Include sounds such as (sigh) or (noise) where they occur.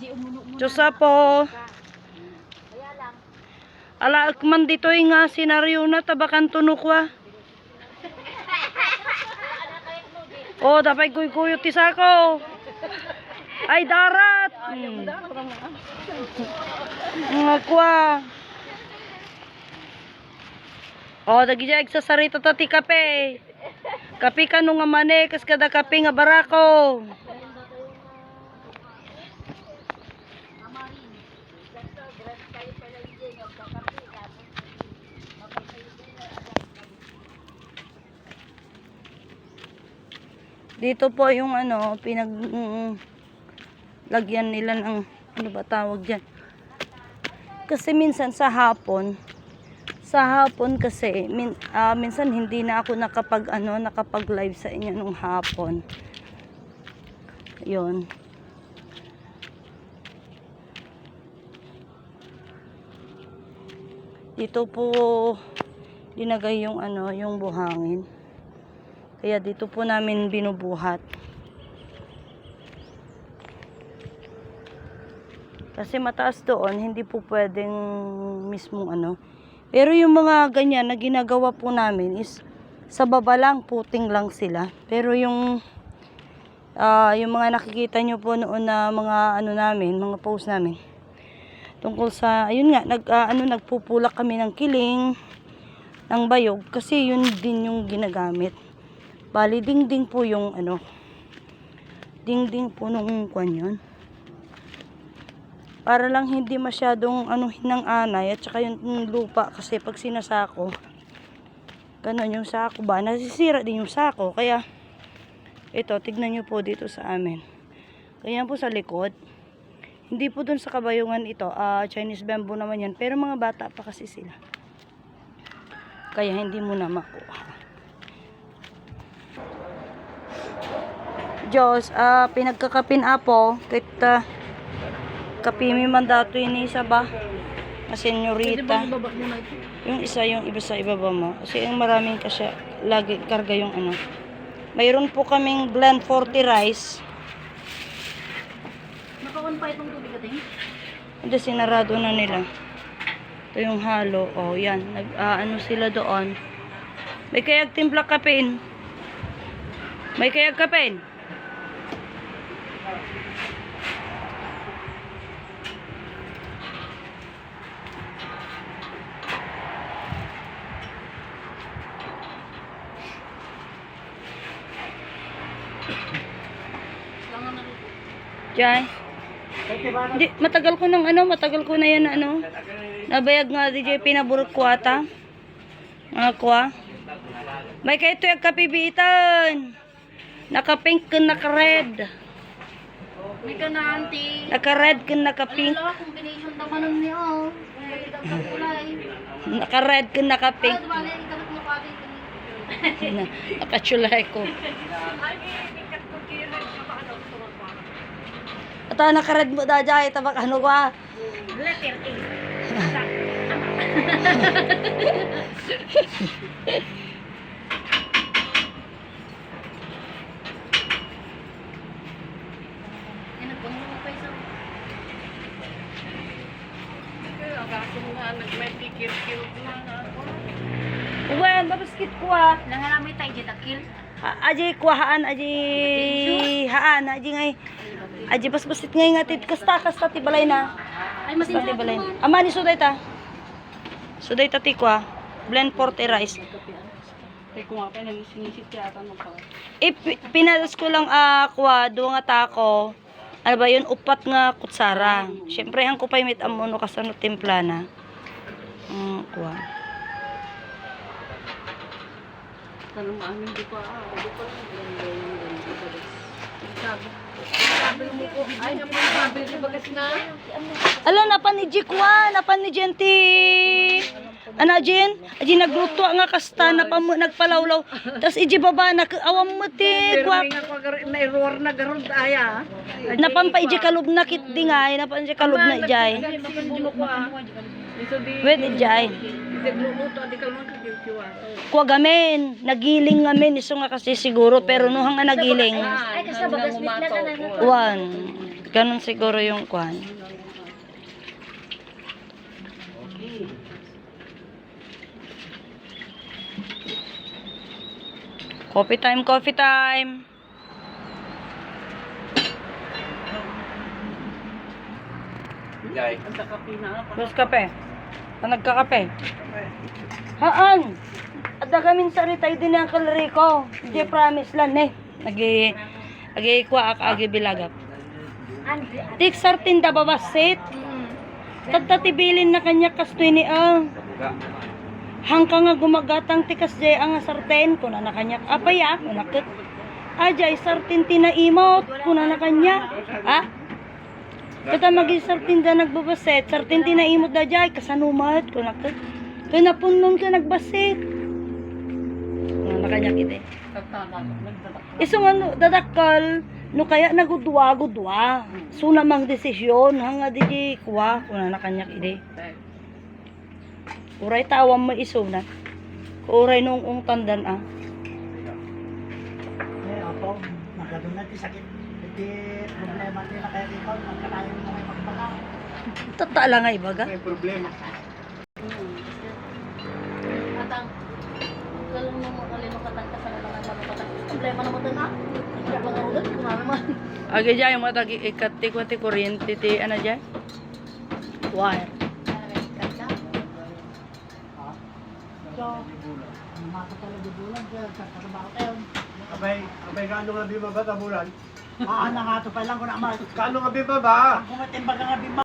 Diyosa po. Ala, man dito nga senaryo na tabakan tunok wa. (laughs) Oh, dapat kuy kuyo tisako. Ay, darat. Hmm. Mga kwa. Oh, dagijag sa sarita tati kape. Kape ka nung nga mane, kas kada kape nga barako. Dito po yung ano, pinag mm, lagyan nila ng ano ba tawag diyan. Kasi minsan sa hapon, sa hapon kasi min, ah, minsan hindi na ako nakapag ano, nakapag live sa inyo nung hapon. 'Yon. Dito po dinagay yung ano, yung buhangin. Kaya dito po namin binubuhat. Kasi mataas doon, hindi po pwedeng mismong ano. Pero yung mga ganyan na ginagawa po namin is sa baba lang, puting lang sila. Pero yung ah, yung mga nakikita nyo po noon na mga ano namin, mga post namin. Tungkol sa, ayun nga, nag, ah, ano, nagpupulak kami ng kiling, ng bayog. Kasi yun din yung ginagamit. Bali, ding-ding po yung ano. Ding-ding po nung kwan yun. Para lang hindi masyadong ano ng anay at saka yung lupa kasi pag sinasako ganun yung sako ba nasisira din yung sako kaya ito tignan nyo po dito sa amin kaya po sa likod hindi po dun sa kabayungan ito ah Chinese bamboo naman yan pero mga bata pa kasi sila kaya hindi mo na makuha Diyos, ah, pinagkakapin apo, kita kapimi mandato ini isa ba? Na senyorita. Yung isa, yung iba sa ibaba mo. Kasi yung maraming kasi lagi karga yung ano. Mayroon po kaming blend 40 rice. Nakawan pa itong tubig ating? Hindi, sinarado na nila. Ito yung halo. O, oh, yan. Nag, ah, ano sila doon. May kayag timpla kapin. May kayag kapin. Langan na Diyan. Di, matagal ko nang ano, matagal ko na yan ano. Nabayag nga DJ pinaburot ko ata. Mga kwa. May kayo ito yung kapibitan. Naka-pink ka naka-red. May ka na, auntie. Naka-red ka naka-pink. Wala, combination naman niya, oh. May dapat kulay. Naka-red ka naka-pink. Ah, (laughs) Nakachulay ko. Ito, naka-red mo da dyan. Tabak ano ka. Letter A. Uwan, babaskit ko ah. Nangalamay tayo dito, kill. Aji kuhaan, aji haan, aji ngay. Aji basbasit ngay nga tit kasta kasta ti balay na. Ay, Kasta ti balay. Ama ni suday ta. Suday ta ti kwa. Blend 40 rice. Eh, pi- pinalas ko lang ah, kwa, duwa nga tako. Ano ba yun? Upat nga kutsara. Siyempre, ang kupay mit amuno kasano timpla na. Mm, kwa. Tanong maamin di pa, ah, di pa lang. Mo ay, naman sabi, di ba kasi na? Ala, napan ni Jikwa, napan ni Jenti. Ana, Jen? Aji nagluto nga kasta, napam nagpalawlaw. Tapos iji baba, nak awam mo ti, kwa. na error na garod aya. Napan pa iji kalub na kit di nga, napan iji kalub na ijay. Ah. Naman kagiwa. Kwa gamen, nagiling ngamen, iso nga kasi siguro, pero nuhang nga nagiling. Ay, kasi bagas na na. One. Ganon siguro yung kwan. Coffee time, coffee time. Jai. Mas kape. Pa nagkakape. Haan. Ada kami sa ritay din ang kalriko. Di promise lang eh. Nagi agi kwa ak agi bilagap. Tik sartin da babasit. Tagtatibilin na kanya kastoy ni ang. Hangka nga gumagatang tikas jay ang sarten kuna na kanya apaya ket. Ajay sartin tinaimot kuna na kanya. Ha? Kata magi sartin da nagbabaset, sartin tinaimot da jay kasanumat kuna ket. Kaya napunon ka nagbasit. Kuna na kanya kite. Isong ano, dadakal, no kaya nagudwa-gudwa. So namang desisyon, hanga di kuwa, kuna na kanya ide. Uray tawam mo iso na. Uray nung ung tandan ah. Eh, opo, magkadun na ti sakit. Hindi problema din na kaya ikaw, magkalayo mo may magpaka. Tata lang nga ibaga. May problema. Katang. Kalong mo mo kalino katang ka sa mga mga katang. Problema naman din ha. Pa nga ulit. Kung naman. Agi dyan, yung mga tagi ikati ko ti kuryente ti ano dyan? Wire. Abay, abay, kano nga bima ba tabulan? Maan na nga ito pa lang kung naman. Kano nga bima ba? Kung matimbaga nga bima,